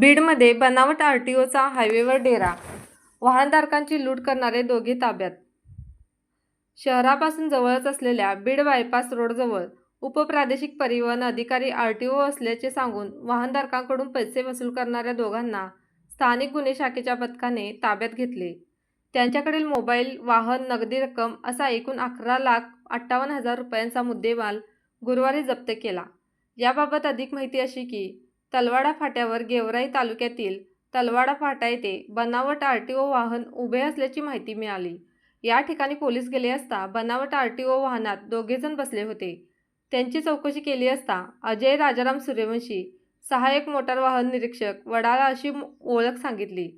बीडमध्ये बनावट R T Ocha हायवेवर डेरा. वाहनधारकांची लूट करणारे दोघे ताब्यात. शहरापासून जवळच असलेल्या बीड बायपास रोडजवळ उपप्रादेशिक परिवहन अधिकारी आर टी ओ असल्याचे सांगून वाहनधारकांकडून पैसे वसूल करणाऱ्या दोघांना स्थानिक गुन्हे शाखेच्या पथकाने ताब्यात घेतले. त्यांच्याकडील मोबाईल वाहन नगदी रक्कम असा एकूण अकरा लाख अठ्ठावन्न हजार रुपयांचा मुद्देमाल गुरुवारी जप्त केला. याबाबत अधिक माहिती अशी की तलवाडा फाट्यावर गेवराई तालुक्यातील तलवाडा फाटा येथे बनावट आर टी ओ वाहन उभे असल्याची माहिती मिळाली. या ठिकाणी पोलीस गेले असता बनावट आर टी ओ वाहनात दोघेजण बसले होते. त्यांची चौकशी केली असता अजय राजाराम सूर्यवंशी सहाय्यक मोटार वाहन निरीक्षक वडाळा अशी ओळख सांगितली.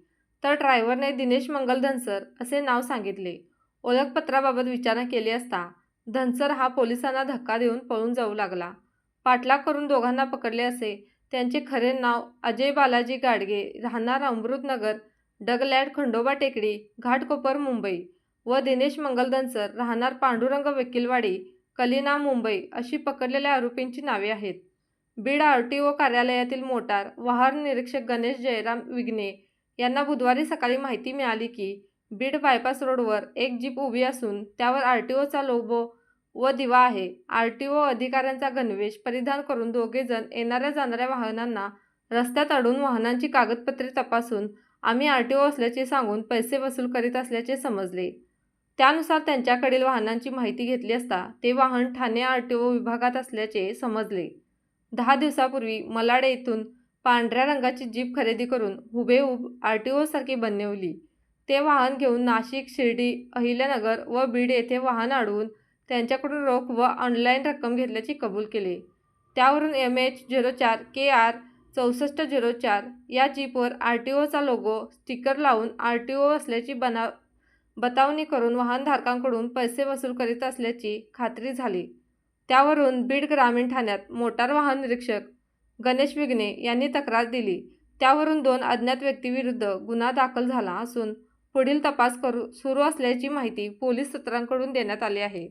तर ड्रायव्हरने दिनेश मंगल धनसर असे नाव सांगितले. ओळखपत्राबाबत विचारणा केली असता धनसर हा पोलिसांना धक्का देऊन पळून जाऊ लागला. पाठलाग करून दोघांना पकडले असे त्यांचे खरे नाव अजय बालाजी गाडगे राहणार अमृतनगर डगलॅड खंडोबा टेकडी घाटकोपर मुंबई व दिनेश मंगलदनसर राहणार पांडुरंग वकीलवाडी कलिना मुंबई अशी पकडलेल्या आरोपींची नावे आहेत. बीड आर टी ओ कार्यालयातील मोटार वाहन निरीक्षक गणेश जयराम विघ्ने यांना बुधवारी सकाळी माहिती मिळाली की बीड बायपास रोडवर एक जीप उभी असून त्यावर आर टी ओचा लोबो व दिवा आहे. आर टी ओ अधिकाऱ्यांचा गणवेश परिधान करून दोघेजण येणाऱ्या जाणाऱ्या वाहनांना रस्त्यात अडून वाहनांची कागदपत्रे तपासून आम्ही आर टी ओ असल्याचे सांगून पैसे वसूल करीत असल्याचे समजले. त्यानुसार त्यांच्याकडील वाहनांची माहिती घेतली असता ते वाहन ठाणे आर टी ओ विभागात असल्याचे समजले. दहा दिवसापूर्वी मलाडे येथून पांढऱ्या रंगाची जीप खरेदी करून हुबेहूब आर टी ओसारखी बनवली. ते वाहन घेऊन नाशिक शिर्डी अहिल्यानगर व बीड येथे वाहन अडवून त्यांच्याकडून रोख व ऑनलाईन रक्कम घेतल्याची कबूल केले. त्यावरून एम एच झिरो चार के आर चौसष्ट झिरो चार या जीपवर आर टी ओचा लोगो स्टिकर लावून आर टी ओ असल्याची बना बतावणी करून वाहनधारकांकडून पैसे वसूल करीत असल्याची खात्री झाली. त्यावरून बीड ग्रामीण ठाण्यात मोटार वाहन निरीक्षक गणेश विघ्ने यांनी तक्रार दिली. त्यावरून दोन अज्ञात व्यक्तीविरुद्ध गुन्हा दाखल झाला असून पुढील तपास करू सुरू असल्याची माहिती पोलीस सूत्रांकडून देण्यात आली आहे.